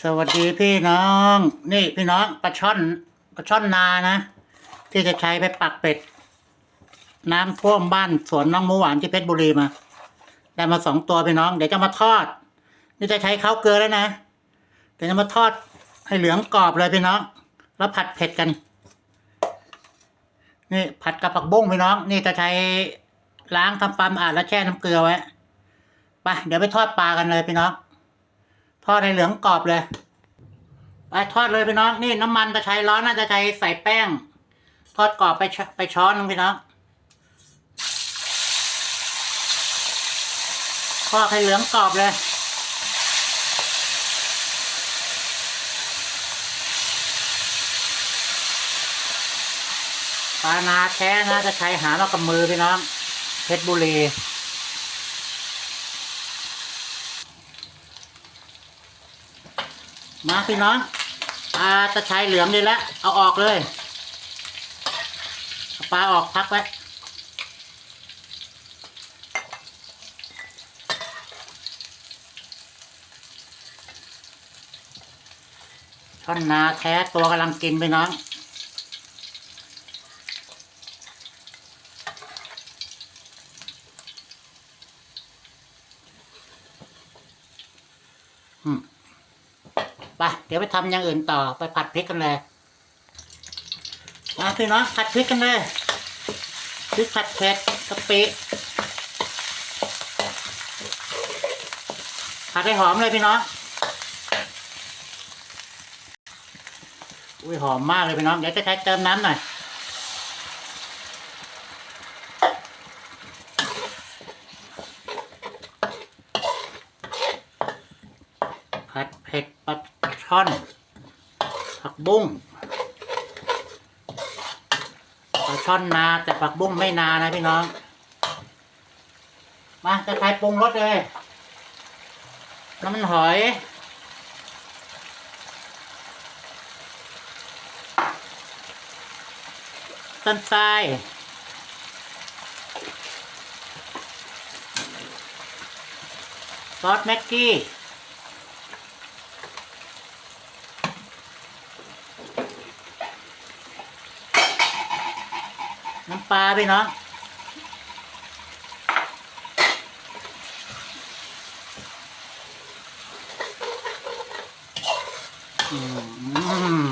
สวัสดีพี่น้อง นี่พี่น้องปลาช่อนปลาช่อนนานะ ที่จะใช้ไปปักเป็ด น้ำท่วมบ้านสวนน้องมูหวานที่เพชรบุรีมา ได้มาสองตัวพี่น้อง เดี๋ยวจะมาทอด นี่จะใช้ข้าวเกลือแล้วนะ เดี๋ยวจะมาทอดให้เหลืองกรอบเลยพี่น้อง แล้วผัดเผ็ดกัน นี่ผัดกับผักบุ้งพี่น้อง นี่จะใช้ล้างทำความสะอาดแล้วแช่น้ำเกลือไว้ไปเดี๋ยวไปทอดปลากันเลยพี่น้อง ทอดให้เหลืองกรอบเลยไปทอดเลยพี่น้อง นี่น้ำมันจะใช้ร้อนน่าจะใช้ใส่แป้ง ทอดกรอบไปชไปช้อนนึงพี่น้องทอดให้เหลืองกรอบเลยปลานาแท้นะจะใช้หามากับมือพี่น้องเพชรบุรี มาพี่น้องปลาตะไคร้เหลืองดีแล้วเอาออกเลยเอาปลาออกพักไว้ช่อนนาแท้ตัวกำลังกินพี่น้อง ไปเดี๋ยวไปทำอย่างอื่นต่อไปผัดพริกกันเลยมาพี่น้องผัดพริกกันเลยพริกผัดเผ็ดกะปิผัดให้หอมเลยพี่น้องอุ้ยหอมมากเลยพี่น้องเดี๋ยวจะใช้เติมน้ำหน่อยผัดเผ็ดปลา ช่อน ผักบุ้งปลาช่อนนาแต่ผักบุ้งไม่นานะพี่น้อง มาจะใช้ปรุงรสเลย น้ำมันหอยต้นทรายซอสแม็กกี้ น้ำปลาพี่น้องอืม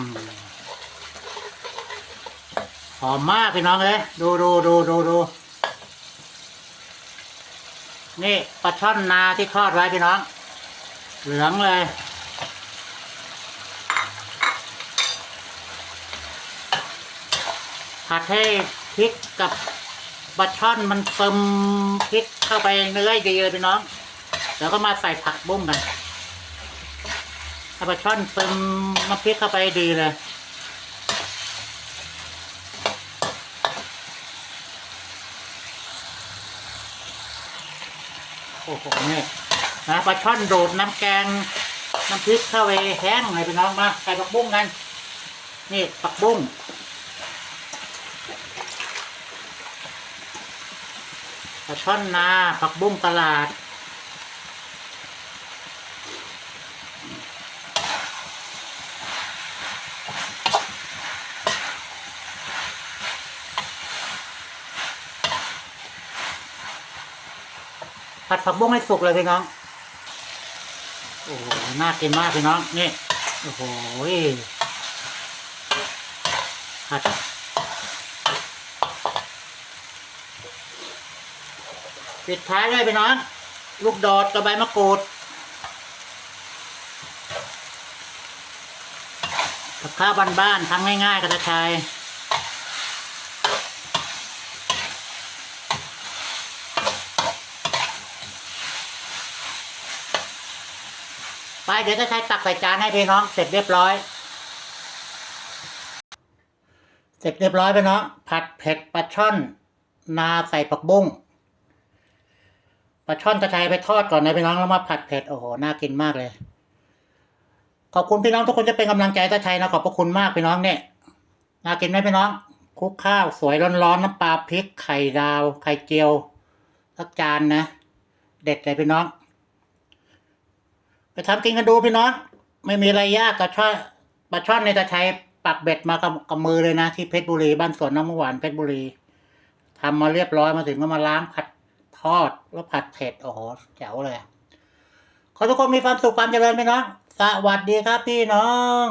หอมมากพี่น้องเลยดูดูดูดูดูนี่ปลาช่อนนาที่ทอดไว้พี่น้อง เหลืองเลยผัดให้ ริกกับปลาช่อนมันเติมพริกเข้าไปเนื้อให้ดีเลยพี่น้อง แล้วก็มาใส่ผักบุ้งกันให้ปลาช่อนเติมน้ำพริกเข้าไปดีเลยโอ้โหเนี่ยนะปลาช่อนโดดน้ำแกงน้ำพริกเข้าไปแห้งเลยพี่น้องมาใส่ผักบุ้งกัน นี่ผักบุ้ง ปลาช่อนนาผักบุ้งตลาด ผัดผักบุ้งให้สุกเลยพี่น้อง โอ้โห น่ากินมากพี่น้อง นี่ โอ้โหผัด ปิดท้ายด้วยพี่น้องลูกโดดกับใบมะกรูดกับข้าวบ้านๆทำง่ายๆกระชายไปเดี๋ยวจะใช้ตักใส่จานให้พี่น้องเสร็จเรียบร้อย เสร็จเรียบร้อยพี่น้องผัดเผ็ดปลาช่อน นาใส่ผักบุ้ง ลาช่อนตะไคร้ไปทอดก่อนนะพี่น้องแล้วมาผัดเผ็ดโอ้โหน่ากินมากเลย ขอบคุณพี่น้องทุกคนจะเป็นกำลังใจตะไคร้นะขอบพระคุณมากพี่น้องเนี่ยน่ากินไหมพี่น้องคลุกข้าวสวยร้อนๆน้ำปลาพริกไข่ดาว ไข่เจียวสักจานนะ เด็ดเลยพี่น้อง ไปทำกินกันดูพี่น้อง ไม่มีอะไรยากกับช่อนปลาช่อนในยจะใช้ปักเบ็ดมากับกับมือเลยนะ ที่เพชรบุรีบ้านสวนน้ำหวานเพชรบุรีทำมาเรียบร้อยมาถึงก็มาล้างผัด ทอดแล้วผัดเผ็ดโอ้โหแจ๋วเลย ขอทุกคนมีความสุขความเจริญไปเนาะสวัสดีครับพี่น้อง